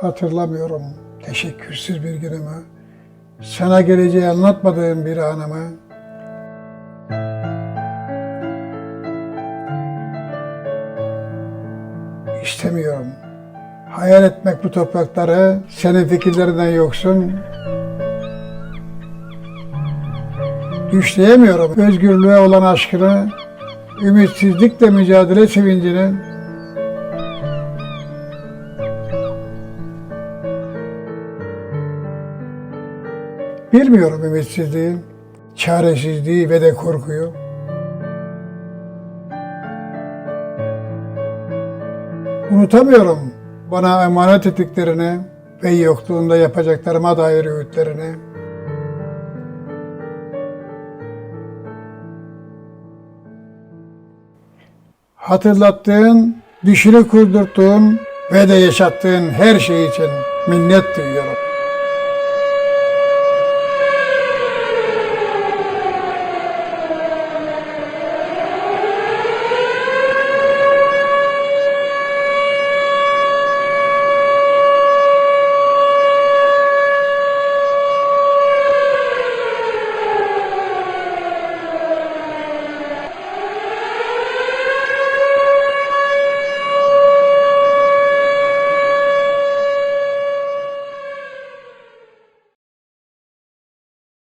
Hatırlamıyorum teşekkürsüz bir günümü. Sana geleceği anlatmadığım bir anımı. İstemiyorum. Hayal etmek bu toprakları senin fikirlerinden yoksun. Düşleyemiyorum özgürlüğe olan aşkını, ümitsizlikle mücadele sevincini. Bilmiyorum ümitsizliği, çaresizliği ve de korkuyu. Unutamıyorum bana emanet ettiklerini ve yokluğunda yapacaklarıma dair öğütlerini. Hatırlattığın, düşünü kurdurttuğun ve de yaşattığın her şey için minnet duyuyorum.